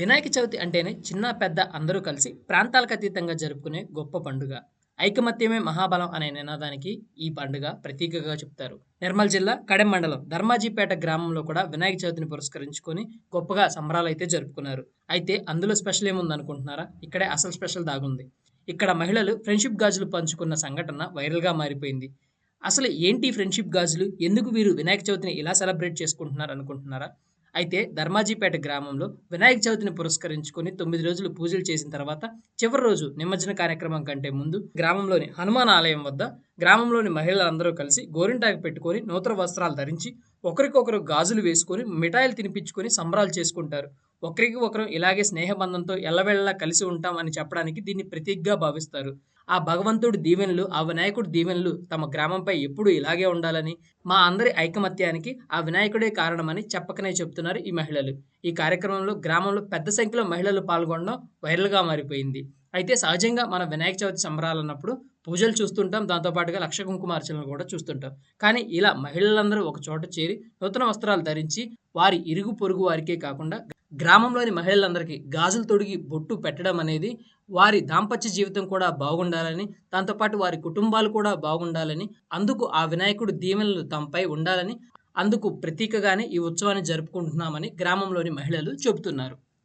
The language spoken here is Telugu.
వినాయక చవితి అంటేనే చిన్న పెద్ద అందరూ కలిసి ప్రాంతాలకు అతీతంగా జరుపుకునే గొప్ప పండుగ. ఐకమత్యమే మహాబలం అనే నినాదానికి ఈ పండుగ ప్రతీకగా చెప్తారు. నిర్మల్ జిల్లా కడెం మండలం ధర్మాజీపేట గ్రామంలో కూడా వినాయక చవితిని పురస్కరించుకొని గొప్పగా సంబరాలు అయితే జరుపుకున్నారు. అయితే అందులో స్పెషల్ ఏముంది అనుకుంటున్నారా ఇక్కడే అసలు స్పెషల్ దాగుంది. ఇక్కడ మహిళలు ఫ్రెండ్షిప్ గాజులు పంచుకున్న సంఘటన వైరల్గా మారిపోయింది. అసలు ఏంటి ఫ్రెండ్షిప్ గాజులు? ఎందుకు వీరు వినాయక చవితిని ఇలా సెలబ్రేట్ చేసుకుంటున్నారు అనుకుంటున్నారా అయితే ధర్మాజీపేట గ్రామంలో వినాయక చవితిని పురస్కరించుకొని తొమ్మిది రోజులు పూజలు చేసిన తర్వాత చివరి రోజు నిమజ్జన కార్యక్రమం కంటే ముందు గ్రామంలోని హనుమాన్ ఆలయం వద్ద గ్రామంలోని మహిళలందరూ కలిసి గోరింటాకు పెట్టుకొని నూతన వస్త్రాలు ధరించి ఒకరికొకరు గాజులు వేసుకొని మిఠాయిలు తినిపించుకొని సంబరాలు చేసుకుంటారు. ఒకరికి ఒకరు ఇలాగే స్నేహబంధంతో ఎల్లవెళ్ళలా కలిసి ఉంటాం అని చెప్పడానికి దీన్ని ప్రతీకగా భావిస్తారు. ఆ భగవంతుడి దీవెనలు ఆ వినాయకుడి దీవెనలు తమ గ్రామంపై ఎప్పుడూ ఇలాగే ఉండాలని మా అందరి ఐకమత్యానికి ఆ వినాయకుడే కారణమని చెప్పకనే చెప్తున్నారు ఈ మహిళలు. ఈ కార్యక్రమంలో గ్రామంలో పెద్ద సంఖ్యలో మహిళలు పాల్గొనడం వైరల్గా మారిపోయింది. అయితే సహజంగా మన వినాయక చవితి సంబరాలు అన్నప్పుడు పూజలు చూస్తుంటాం దాంతోపాటుగా లక్ష కుంకుమార్చనలు కూడా చూస్తుంటాం. కానీ ఇలా మహిళలందరూ ఒక చోట చేరి నూతన వస్త్రాలు ధరించి వారి ఇరుగు పొరుగు వారికే కాకుండా గ్రామంలోని మహిళలందరికీ గాజులు తొడిగి బొట్టు పెట్టడం అనేది వారి దాంపత్య జీవితం కూడా బాగుండాలని దాంతోపాటు వారి కుటుంబాలు కూడా బాగుండాలని అందుకు ఆ వినాయకుడు దీవెనలు తమపై ఉండాలని అందుకు ప్రతీకగానే ఈ ఉత్సవాన్ని జరుపుకుంటున్నామని గ్రామంలోని మహిళలు చెబుతున్నారు.